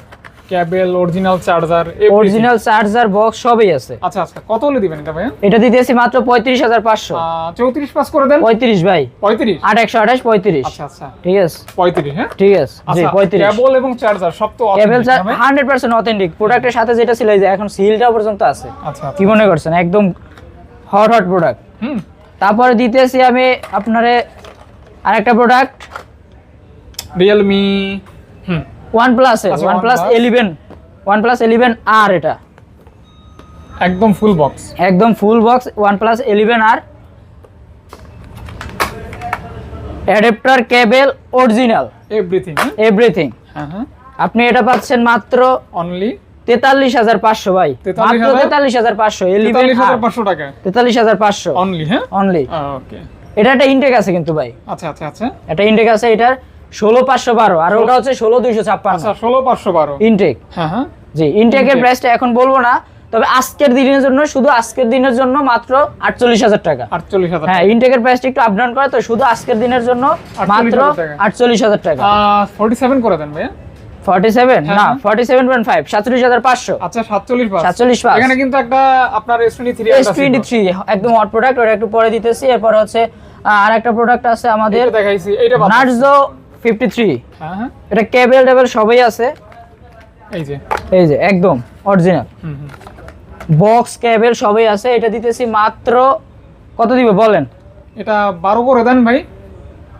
Speaker 2: Cable original charger
Speaker 1: original charger box সবই আছে।
Speaker 2: আচ্ছা আচ্ছা কত হলে দিবেন এটা ভাই
Speaker 1: এটা দিতেছি মাত্র পঁয়ত্রিশ হাজার পাঁচশো।
Speaker 2: চৌত্রিশ পাস করে দেন?
Speaker 1: পঁয়ত্রিশ ভাই।
Speaker 2: পঁয়ত্রিশ?
Speaker 1: আট একশো আঠাশ পঁয়ত্রিশ।
Speaker 2: আচ্ছা আচ্ছা।
Speaker 1: ঠিক আছে।
Speaker 2: পঁয়ত্রিশ হ্যাঁ?
Speaker 1: ঠিক আছে। জি
Speaker 2: আচ্ছা
Speaker 1: পঁয়ত্রিশ।
Speaker 2: কেবল এবং চার্জার সব তো
Speaker 1: কেবল
Speaker 2: authentic না ভাই?
Speaker 1: হান্ড্রেড পার্সেন্ট অথেন্টিক প্রোডাক্টের সাথে যেটা ছিল এই যে এখন সিলটা পর্যন্ত আছে।
Speaker 2: আচ্ছা আচ্ছা।
Speaker 1: কি মনে করছেন? একদম হট হট প্রোডাক্ট
Speaker 2: হুম।
Speaker 1: তারপরে দিতেছি আমি আপনারে আরেকটা প্রোডাক্ট
Speaker 2: রিয়েলমি হুম।
Speaker 1: ওয়ান প্লাস
Speaker 2: আচ্ছা, OnePlus।
Speaker 1: Eleven one plus eleven আর এটা।
Speaker 2: একদম ফুল বক্স
Speaker 1: একদম ফুল বক্স প্লাস আর adapter cable original
Speaker 2: everything
Speaker 1: everything
Speaker 2: হ্যাঁ হ্যাঁ
Speaker 1: আপনি এটা পাচ্ছেন মাত্র
Speaker 2: অনলি
Speaker 1: তেতাল্লিশ হাজার পাঁচশো ভাই। মাত্র তেতাল্লিশ হাজার পাঁচশো
Speaker 2: টাকা?
Speaker 1: তেতাল্লিশ হাজার পাঁচশো।
Speaker 2: অনলি হ্যাঁ?
Speaker 1: অনলি
Speaker 2: ওকে
Speaker 1: এটা একটা ইনটেক আছে কিন্তু ভাই।
Speaker 2: আচ্ছা আচ্ছা আচ্ছা।
Speaker 1: একটা ইনটেক আছে এটার। ষোলো পাঁচশো বারো আর ওটা হচ্ছে ষোলো দুইশো ছাপ্পান্ন।
Speaker 2: আচ্ছা ষোলো পাঁচশো বারো।
Speaker 1: ইনটেক।
Speaker 2: হ্যাঁ হ্যাঁ।
Speaker 1: জি ইনটেকের প্রাইসটা এখন বলব না তবে আজকের দিনের জন্য শুধু আজকের দিনের জন্য মাত্র আটচল্লিশ হাজার টাকা।
Speaker 2: আটচল্লিশ হাজার
Speaker 1: হ্যাঁ ইনটেকের প্রাইসটা একটু আপ করে তো শুধু আজকের দিনের জন্য মাত্র আটচল্লিশ হাজার টাকা।
Speaker 2: ফোর্টি সেভেন করে দেন ভাইয়া।
Speaker 1: ফর্টি সেভেন না। ফর্টি সেভেন পয়েন্ট ফাইভ সাতচল্লিশ হাজার পাঁচশো।
Speaker 2: আচ্ছা
Speaker 1: 47 পাস।
Speaker 2: এখানে কিন্তু একটা আপনার S twenty three
Speaker 1: S twenty three একদম হট প্রোডাক্ট ওটা একটু পরে দিতেছি। এরপর হচ্ছে আর একটা প্রোডাক্ট আছে আমাদের
Speaker 2: দেখাইছি বাদ-
Speaker 1: নার্জো
Speaker 2: হ্যাঁ হ্যাঁ।
Speaker 1: এটা কেবল টেবল সবই আছে।
Speaker 2: এই যে।
Speaker 1: এই যে একদম অরিজিনাল বক্স কেবল সবই আছে। এটা দিতেছি মাত্র কত দিবে বলেন?
Speaker 2: এটা বারো করে দেন ভাই।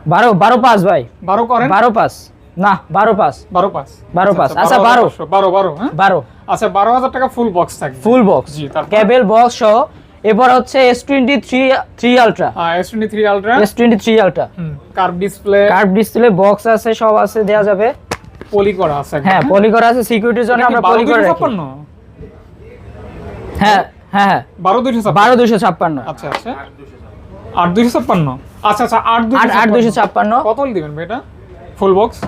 Speaker 1: বারো বারো পাঁচ ভাই।
Speaker 2: বারো করেন।
Speaker 1: বারো পাঁচ। না বারো পাঁচ।
Speaker 2: বারো পাঁচ।
Speaker 1: বারো পাঁচ। আচ্ছা,
Speaker 2: হাজার
Speaker 1: বারো।
Speaker 2: পাঁচশো, বারো বারো হ্যাঁ?
Speaker 1: বারো।
Speaker 2: আচ্ছা বারো হাজার টাকা ফুল বক্স থাকবে।
Speaker 1: ফুল বক্স
Speaker 2: জি, তারপর?
Speaker 1: কেবল বক্স সহ এরপর হচ্ছে S twenty three three ultra
Speaker 2: S twenty three ultra curve display
Speaker 1: curve display box আছে সব আছে দেওয়া যাবে।
Speaker 2: পলি করা আছে
Speaker 1: হ্যাঁ পলি করা আছে সিকিউরিটির জন্য আমরা পলি করে রাখি। হ্যাঁ হ্যাঁ হ্যাঁ।
Speaker 2: বারো দুইশো ছাপ্পান্ন?
Speaker 1: বারো দুশো ছাপ্পান্ন।
Speaker 2: আচ্ছা আচ্ছা। আট দুইশো ছাপ্পান্ন? আচ্ছা আচ্ছা আট
Speaker 1: আট আট দুশো ছাপ্পান্ন।
Speaker 2: কত দিবেন এটা? ফুল বক্স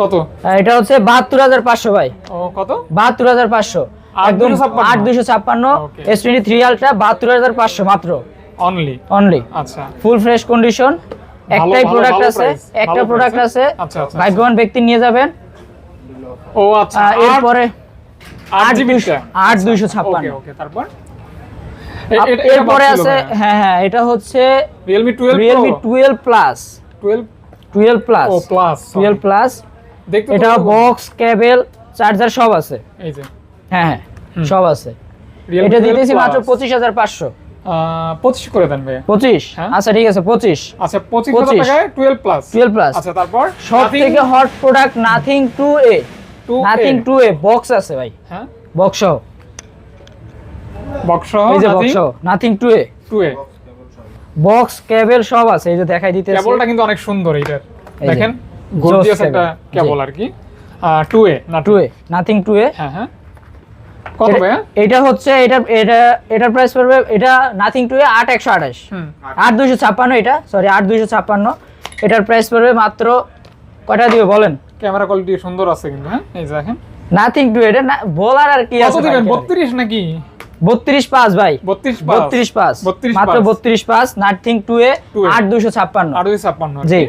Speaker 2: কত?
Speaker 1: আর এটা হচ্ছে বাহাত্তর হাজার পাঁচশো ভাই।
Speaker 2: ও কত?
Speaker 1: বাহাত্তর হাজার পাঁচশো।
Speaker 2: আট দুশো ছাপ্পান্ন?
Speaker 1: এস টোয়েন্টি থ্রি আলট্রা বাহাত্তর হাজার পাঁচশো মাত্র।
Speaker 2: অনলি
Speaker 1: অনলি
Speaker 2: আচ্ছা।
Speaker 1: ফুল ফ্রেশ কন্ডিশন একটাই প্রোডাক্ট আছে একটা প্রোডাক্ট আছে।
Speaker 2: আচ্ছা, আচ্ছা,
Speaker 1: ভাগ্যবান ব্যক্তি নিয়ে যাবেন।
Speaker 2: ও আচ্ছা।
Speaker 1: এরপরে
Speaker 2: আট
Speaker 1: দুইশো ছাপ্পান্ন।
Speaker 2: তারপর?
Speaker 1: এরপরে আছে হ্যাঁ হ্যাঁ এটা হচ্ছে
Speaker 2: Realme twelve
Speaker 1: Realme twelve plus
Speaker 2: twelve
Speaker 1: twelve plus
Speaker 2: plus
Speaker 1: twelve plus এটা বক্স কেবল চার্জার সব আছে।
Speaker 2: এই যে।
Speaker 1: হ্যাঁ হ্যাঁ সব আছে। এটা দিতেছি মাত্র পঁচিশ হাজার পাঁচশো।
Speaker 2: পঁচিশ করে দেন ভাই
Speaker 1: পঁচিশ?
Speaker 2: হ্যাঁ।
Speaker 1: আচ্ছা ঠিক আছে পঁচিশ।
Speaker 2: আচ্ছা পঁচিশ হাজার
Speaker 1: 25
Speaker 2: টাকায়? Twelve plus
Speaker 1: 12 plus।
Speaker 2: আচ্ছা তারপর?
Speaker 1: সব থেকে hot product nothing two A
Speaker 2: 2A
Speaker 1: nothing two A box আছে ভাই।
Speaker 2: হ্যাঁ?
Speaker 1: বক্স
Speaker 2: বক্স
Speaker 1: এই যে box nothing two A
Speaker 2: two A
Speaker 1: box cable সব আছে। এই যে দেখাই দিতেছি।
Speaker 2: কেবলটা কিন্তু অনেক সুন্দর এইটার। দেখেন? গর্জিয়াস একটা কেবল আর কি। টু এ না
Speaker 1: two A nothing two A
Speaker 2: হ্যাঁ হ্যাঁ। কত ভাইয়া?
Speaker 1: এটা হচ্ছে এটা এটা এটার প্রাইস পড়বে এটা নাথিং টু এ আট একশো আঠাশ। আট দুইশো ছাপ্পান্ন এটা সরি আট দুইশো ছাপ্পান্ন। এটার প্রাইস পড়বে মাত্র কয়টা দিবে বলেন?
Speaker 2: ক্যামেরা কোয়ালিটি সুন্দর আছে কিন্তু হ্যাঁ? এই দেখেন।
Speaker 1: নাথিং টু এটা বলার আর কি আছে
Speaker 2: দিবেন? বত্রিশ নাকি?
Speaker 1: বত্রিশ পাঁচ ভাই।
Speaker 2: বত্রিশ
Speaker 1: বত্রিশ পাঁচ।
Speaker 2: 32
Speaker 1: মাত্র
Speaker 2: পাঁচ।
Speaker 1: বত্রিশ পাঁচ নাথিং টু এ
Speaker 2: 2A
Speaker 1: আট দুইশো ছাপ্পান্ন।
Speaker 2: আর দুই ছাপ্পান্ন আর
Speaker 1: জি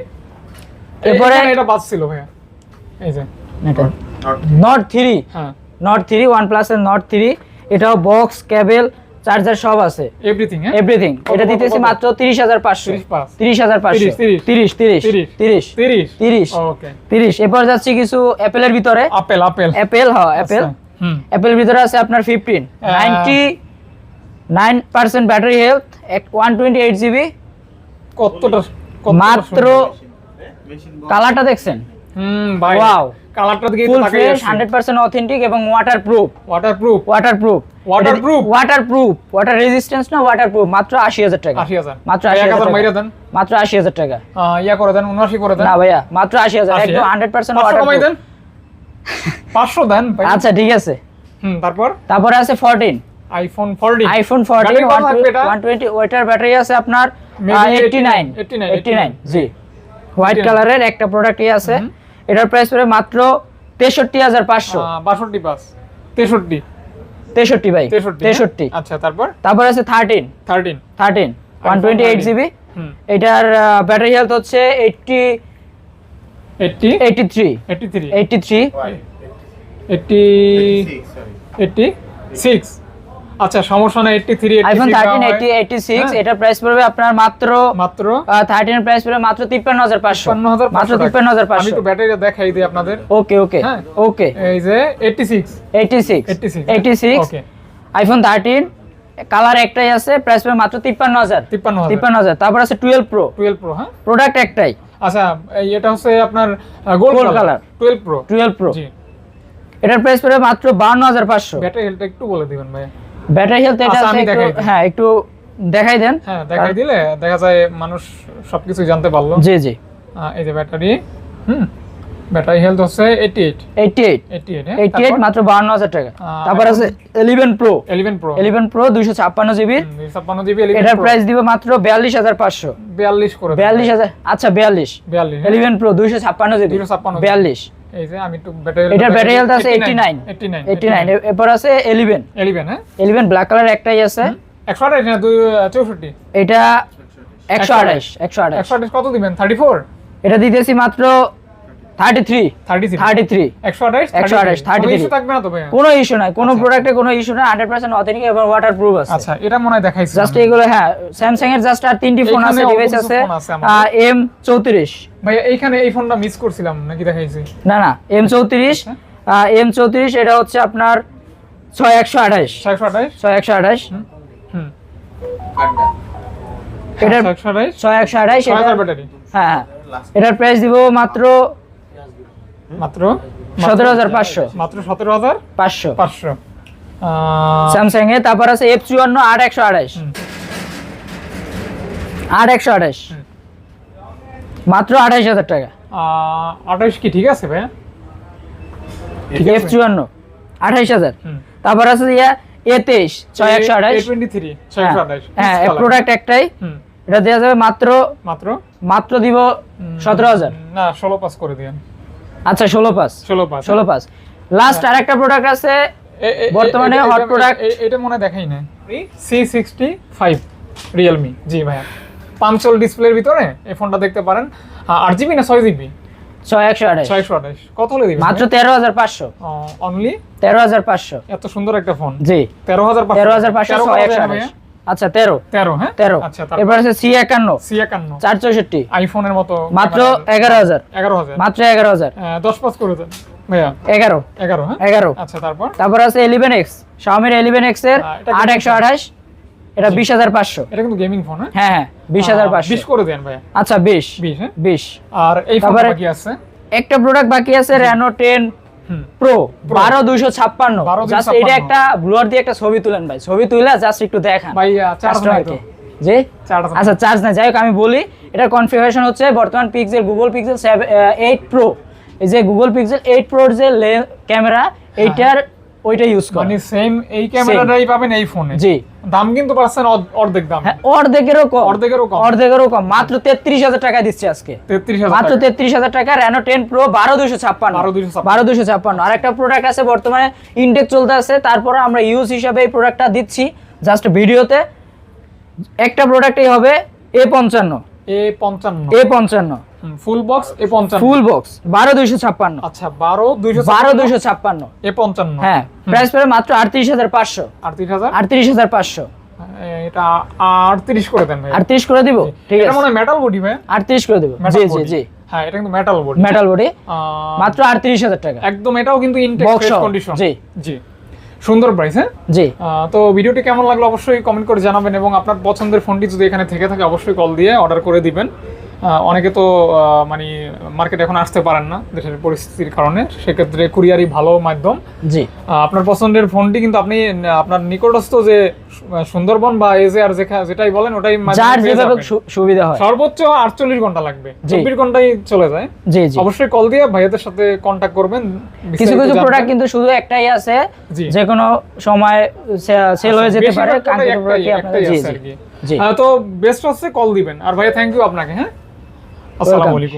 Speaker 1: এরপরে
Speaker 2: এটা বাদ ছিল ভাইয়া। এই যে।
Speaker 1: নট থ্রি
Speaker 2: হ্যাঁ।
Speaker 1: নট থ্রি ওয়ান প্লাস এর নট থ্রি এটাও বক্স কেবল চার্জার সব আছে।
Speaker 2: এভরিথিং হ্যাঁ?
Speaker 1: এভরিথিং এটা দিতেছি মাত্র তিরিশ হাজার পাঁচশো।
Speaker 2: 35,500
Speaker 1: তিরিশ হাজার পাঁচশো।
Speaker 2: 30, 30,
Speaker 1: তিরিশ তিরিশ।
Speaker 2: 30,
Speaker 1: তিরিশ।
Speaker 2: তিরিশ।
Speaker 1: তিরিশ।
Speaker 2: ওকে
Speaker 1: তিরিশ। এরপর যাচ্ছি কিছু অ্যাপেলের ভিতরে।
Speaker 2: আপেল আপেল
Speaker 1: অ্যাপেল হ্যাঁ অ্যাপেল
Speaker 2: হুম।
Speaker 1: অ্যাপেল ভিতরে আছে আপনার fifteen
Speaker 2: uh,
Speaker 1: ninety nine percent battery health one twenty eight GB
Speaker 2: কতটা
Speaker 1: মাত্র। কালারটা দেখছেন?
Speaker 2: হুম ভাই
Speaker 1: Wow.
Speaker 2: কালারটা দিকে
Speaker 1: full fresh hundred percent authentic এবং waterproof
Speaker 2: waterproof
Speaker 1: waterproof
Speaker 2: Waterproof?
Speaker 1: Water resistance না ওয়াটার প্রুফ মাত্র আশি হাজার টাকা।
Speaker 2: আশি হাজার।
Speaker 1: মাত্র 80,000
Speaker 2: মাইরা দেন।
Speaker 1: মাত্র আশি হাজার টাকা।
Speaker 2: আহ, ইয়া করে দেন উনআশি করে দেন।
Speaker 1: না ভাইয়া মাত্র আশি হাজার।
Speaker 2: 80,
Speaker 1: একদম
Speaker 2: হ্যাঁ?
Speaker 1: হান্ড্রেড পার্সেন্ট
Speaker 2: পাঁচশো দেন। পাঁচশো দেন ভাই
Speaker 1: আচ্ছা ঠিক আছে।
Speaker 2: হুম তারপর?
Speaker 1: তারপরে আছে fourteen
Speaker 2: iPhone fourteen
Speaker 1: iPhone fourteen
Speaker 2: battery কত থাকবে এটা?
Speaker 1: ওয়ান টোয়েন্টি ওইটার ব্যাটারি আছে আপনার
Speaker 2: Maybe
Speaker 1: এইটটি নাইন
Speaker 2: 89,
Speaker 1: জি। হোয়াইট কালারের একটা প্রোডাক্টই আছে। এটার প্রাইস পড়বে মাত্র তেষট্টি হাজার পাঁচশো।
Speaker 2: বাষট্টি পাস তেষট্টি।
Speaker 1: তেষট্টি ভাই
Speaker 2: তেষট্টি
Speaker 1: তেষট্টি।
Speaker 2: আচ্ছা তারপর?
Speaker 1: তারপর আছে thirteen
Speaker 2: thirteen
Speaker 1: thirteen one twenty eight GB
Speaker 2: হুম।
Speaker 1: এটার ব্যাটারি হেলথ হচ্ছে eighty
Speaker 2: eighty
Speaker 1: eighty three
Speaker 2: eighty three
Speaker 1: eighty three
Speaker 2: eighty eighty six আচ্ছা সমস্যা না eighty three
Speaker 1: iPhone thirteen eighty eighty six
Speaker 2: হ্যাঁ।
Speaker 1: প্রাইস পড়বে আপনার মাত্র
Speaker 2: মাত্র?
Speaker 1: থার্টিনের প্রাইস পড়বে মাত্র তিপ্পান্ন হাজার পাঁচশো।
Speaker 2: তিপ্পান্ন হাজার
Speaker 1: মাত্র তিপ্পান্ন হাজার
Speaker 2: আমি
Speaker 1: পাঁচশো
Speaker 2: একটু ব্যাটারিটা দেখাই দিই আপনাদের।
Speaker 1: ওকে ওকে
Speaker 2: হ্যাঁ।
Speaker 1: ওকে।
Speaker 2: এই যে eighty six
Speaker 1: eighty six
Speaker 2: 86 okay
Speaker 1: iPhone thirteen colour একটাই আছে প্রাইস পড়বে মাত্র তিপ্পান্ন হাজার
Speaker 2: তিপ্পান্ন হাজার
Speaker 1: তিপ্পান্ন হাজার তারপর আছে টুয়েলভ প্রো
Speaker 2: টুয়েলভ প্রো হ্যাঁ।
Speaker 1: প্রোডাক্ট একটাই।
Speaker 2: আচ্ছা এটা হচ্ছে আপনার gold colour
Speaker 1: color।
Speaker 2: Twelve pro
Speaker 1: twelve pro
Speaker 2: জি।
Speaker 1: এটার প্রাইস পড়বে মাত্র বান্ন হাজার পাঁচশো
Speaker 2: ব্যাটারি হেলথটা একটু বলে দিবেন ভাই।
Speaker 1: ব্যাটারি হেলথ এটা
Speaker 2: আচ্ছা,
Speaker 1: হ্যাঁ একটু দেখাই দেন।
Speaker 2: হ্যাঁ দেখাই দিলে দেখা যায় মানুষ সবকিছু জানতে পারল।
Speaker 1: জি জি।
Speaker 2: এই যে ব্যাটারি হুম ব্যাটারি হেলথ হচ্ছে eighty eight
Speaker 1: eighty eight
Speaker 2: eighty eight
Speaker 1: eighty eight মাত্র বান্ন হাজার টাকা।
Speaker 2: আহ,
Speaker 1: তারপর আছে eleven pro
Speaker 2: eleven pro
Speaker 1: eleven pro দুইশো ছাপ্পান্ন জিবির
Speaker 2: ছাপ্পান্ন জিবি
Speaker 1: এটার প্রাইস দিব মাত্র বিয়াল্লিশ হাজার পাঁচশো।
Speaker 2: বিয়াল্লিশ করে দেন।
Speaker 1: বিয়াল্লিশ হাজার আচ্ছা বিয়াল্লিশ।
Speaker 2: বিয়াল্লিশ
Speaker 1: ইলেভেন প্রো দুইশো ছাপ্পান্ন জিবি।
Speaker 2: 256
Speaker 1: বিয়াল্লিশ।
Speaker 2: এই যে আমি একটু ব্যাটারি
Speaker 1: ব্যাটারি হেলথ আছে এরপর আছে ইলেভেন
Speaker 2: এলিভেন হ্যাঁ?
Speaker 1: ইলেভেন ব্ল্যাক কালার একটাই আছে।
Speaker 2: একশো আঠাশ না দুই চৌষট্টি?
Speaker 1: এটা একশো আঠাশ। একশো আঠাশ
Speaker 2: একশো আঠাশ। কত দিবেন? থার্টি ফোর
Speaker 1: এটা দিতেছি মাত্র thirty three
Speaker 2: thirty three
Speaker 1: thirty three
Speaker 2: একশো আঠাশ
Speaker 1: 128, 33
Speaker 2: থাকবে না তো ভাইয়া
Speaker 1: কোনো ইস্যু নাই। কোনো প্রোডাক্টে কোনো ইস্যু নাই অথেন্টিক এবং আছে।
Speaker 2: আচ্ছা এটা মনে হয় দেখাইছি
Speaker 1: জাস্ট এগুলো হ্যাঁ স্যামসাং এর জাস্ট আর তিনটি ফোন আছে ডিভাইস আছে।
Speaker 2: phone আছে আমাদের।
Speaker 1: এম চৌত্রিশ।
Speaker 2: ভাইয়া এইখানে এই ফোনটা মিস করছিলাম নাকি দেখাইছি?
Speaker 1: না না এম চৌত্রিশ।
Speaker 2: আচ্ছা।
Speaker 1: এম এটা হচ্ছে আপনার
Speaker 2: হুম
Speaker 1: এটার হ্যাঁ হ্যাঁ। এটার প্রাইস দিব মাত্র
Speaker 2: মাত্র?
Speaker 1: সতেরো হাজার পাঁচশো।
Speaker 2: মাত্র সতেরো হাজার?
Speaker 1: পাঁচশো।
Speaker 2: পাঁচশো।
Speaker 1: স্যামসাং এ তারপর আছে এফ চুয়ান্ন আট একশো আঠাশ আট একশো আঠাশ মাত্র আঠাশ হাজার টাকা।
Speaker 2: আঠাশ কি ঠিক আছে ঠিক
Speaker 1: এফ চুয়ান্ন আঠাইশ হাজার। তারপর আছে ইয়া এ তেইশ ছয় একশো আঠাশ
Speaker 2: আঠাশ
Speaker 1: হ্যাঁ প্রোডাক্ট একটাই। এটা দেওয়া যাবে মাত্র
Speaker 2: মাত্র?
Speaker 1: মাত্র দিব সতেরো হাজার।
Speaker 2: না ষোলো পাস করে দিন
Speaker 1: আচ্ছা ষোলো পাস।
Speaker 2: ষোলো পাস।
Speaker 1: ষোলো পাস। লাস্ট আর একটা প্রোডাক্ট আছে বর্তমানে hot product-
Speaker 2: এটা মনে দেখাই না সি সিক্সটি ফাইভ রিয়েলমি জি ভাইয়া। পাঁচশোল ডিসপ্লের ভিতরে এই ফোনটা দেখতে পারেন। আট জিবি না ছয় জিবি?
Speaker 1: ছয় একশো আঠাশ
Speaker 2: ছয়শো আঠাশ কত হলে দিবেন
Speaker 1: মাত্র তেরো হাজার পাঁচশো।
Speaker 2: অনলি
Speaker 1: তেরো হাজার পাঁচশো।
Speaker 2: এত সুন্দর একটা ফোন
Speaker 1: জি।
Speaker 2: তেরো হাজার
Speaker 1: তেরো হাজার পাঁচশো ছয় একশো আঠাশ আচ্ছা তেরো।
Speaker 2: তেরো হ্যাঁ?
Speaker 1: তেরো।
Speaker 2: আচ্ছা
Speaker 1: আছে সি একান্ন
Speaker 2: সি একান্ন
Speaker 1: চার চৌষট্টি।
Speaker 2: আইফোনের মতো
Speaker 1: মাত্র
Speaker 2: ক্যামেরা।
Speaker 1: এগারো হাজার।
Speaker 2: এগারো হাজার।
Speaker 1: মাত্র এগারো হাজার।
Speaker 2: আহ, দশ পাস করে দেন। ভাইয়া?
Speaker 1: এগারো।
Speaker 2: এগারো হ্যাঁ?
Speaker 1: এগারো।
Speaker 2: আচ্ছা তারপর?
Speaker 1: তারপর আছে এলিভেন এক্স শাওমির এলিভেন
Speaker 2: এক্সের এটা
Speaker 1: আট
Speaker 2: কিন্তু-
Speaker 1: একশো আঠাশ। এটা বিশ হাজার পাঁচশো।
Speaker 2: এটা কিন্তু গেমিং ফোন হ্যাঁ?
Speaker 1: হ্যাঁ হ্যাঁ বিশ হাজার পাঁচশো।
Speaker 2: বিশ করে দেন ভাইয়া।
Speaker 1: আচ্ছা বিশ।
Speaker 2: বিশ হ্যাঁ?
Speaker 1: বিশ।
Speaker 2: আর এই ফোনটা বাকি আছে?
Speaker 1: একটা প্রোডাক্ট বাকি আছে রেনো টেন প্রো বারো দুইশো ছাপ্পান্ন। জাস্ট এটা একটা ব্লুয়ার দিয়ে একটা ছবি তুলেন ভাই। ছবি তুলে জাস্ট একটু দেখান।
Speaker 2: ভাই নাই
Speaker 1: কাস্টমারকে জি? আচ্ছা চার্জ না যাই হোক আমি বলি এটার কনফিগারেশন হচ্ছে বর্তমান Pixel Google Pixel eight pro এই যে গুগল পিক্সেল এইট প্রোর যে ক্যামেরা এইটার ওইটা ইউজ করে
Speaker 2: মানে সেম এই ক্যামেরাটাই পাবেন এই ফোনে
Speaker 1: জি।
Speaker 2: দাম কিন্তু পাচ্ছেন অর্ধ- অর্ধেক দাম।
Speaker 1: হ্যাঁ অর্ধেকেরও কম।
Speaker 2: অর্ধেকেরও কম।
Speaker 1: অর্ধেকেরও কম। মাত্র তেত্রিশ হাজার টাকা দিচ্ছে আজকে।
Speaker 2: তেত্রিশ
Speaker 1: মাত্র
Speaker 2: হাজার
Speaker 1: তেত্রিশ হাজার টাকা রেনো টেন প্রো বারো দুশো ছাপ্পান্ন।
Speaker 2: 12,256
Speaker 1: বারো দুশো ছাপ্পান্ন। আর একটা প্রোডাক্ট আছে বর্তমানে ইনটেক চলতে আছে। তারপরে আমরা ইউজ হিসাবে এই প্রোডাক্টটা দিচ্ছি। জাস্ট ভিডিওতে একটা প্রোডাক্টই হবে এ পঞ্চান্ন।
Speaker 2: এ পঞ্চান্ন।
Speaker 1: এ পঞ্চান্ন।
Speaker 2: ফুল বক্স এ পঞ্চান্ন।
Speaker 1: ফুল বক্স বারো দুইশো ছাপ্পান্ন।
Speaker 2: আচ্ছা বারো দুইশো
Speaker 1: বারো দুইশো ছাপ্পান্ন।
Speaker 2: এ পঞ্চান্ন।
Speaker 1: হ্যাঁ প্রাইস পড়ে মাত্র আটত্রিশ হাজার পাঁচশো।
Speaker 2: আটত্রিশ হাজার?
Speaker 1: আটত্রিশ হাজার পাঁচশো।
Speaker 2: এটা আটত্রিশ করে দেন
Speaker 1: আটত্রিশ করে দিব? ঠিক আছে।
Speaker 2: মনে হয় মেটাল বডি ভাই।
Speaker 1: আটত্রিশ করে দিব। জি জি জি।
Speaker 2: হ্যাঁ এটা কিন্তু মেটাল বডি
Speaker 1: মেটাল বডি মাত্র আটত্রিশ হাজার টাকা।
Speaker 2: একদম এটাও কিন্তু ইনটেক কন্ডিশন
Speaker 1: জি।
Speaker 2: জি। সুন্দর প্রাইস হ্যাঁ?
Speaker 1: জি।
Speaker 2: তো ভিডিওটি কেমন লাগল অবশ্যই কমেন্ট করে জানাবেন এবং আপনার পছন্দের ফোনটি যদি এখানে থেকে থাকে অবশ্যই কল দিয়ে অর্ডার করে দিবেন। অনেকে তো মানে মার্কেটে এখন আসতে পারেন না দেশের পরিস্থিতির কারণে। সেক্ষেত্রে কুরিয়ারই ভালো মাধ্যম।
Speaker 1: জি।
Speaker 2: আপনার পছন্দের ফোনটি কিন্তু আপনি আপনার নিকটস্থ যে সুন্দরবন বা যেটাই বলেন ওটাই
Speaker 1: যার যেভাবে সুবিধা হয়।
Speaker 2: সর্বোচ্চ আটচল্লিশ ঘণ্টা লাগবে।
Speaker 1: জি।
Speaker 2: চব্বিশ ঘন্টায় চলে যায়।
Speaker 1: জি জি।
Speaker 2: অবশ্যই কল দিয়ে ভাইয়াদের সাথে কন্ট্যাক্ট করবেন।
Speaker 1: কিছু কিছু প্রোডাক্ট কিন্তু শুধু একটাই আছে। যে কোনো সময় সেল হয়ে যেতে পারে কাঙ্ক্ষিত আপনাদের? জি জি।
Speaker 2: তো বেস্ট হচ্ছে কল দিবেন। আর ভাইয়া থ্যাংক ইউ আপনাকে হ্যাঁ? আসসালামু আলাইকুম।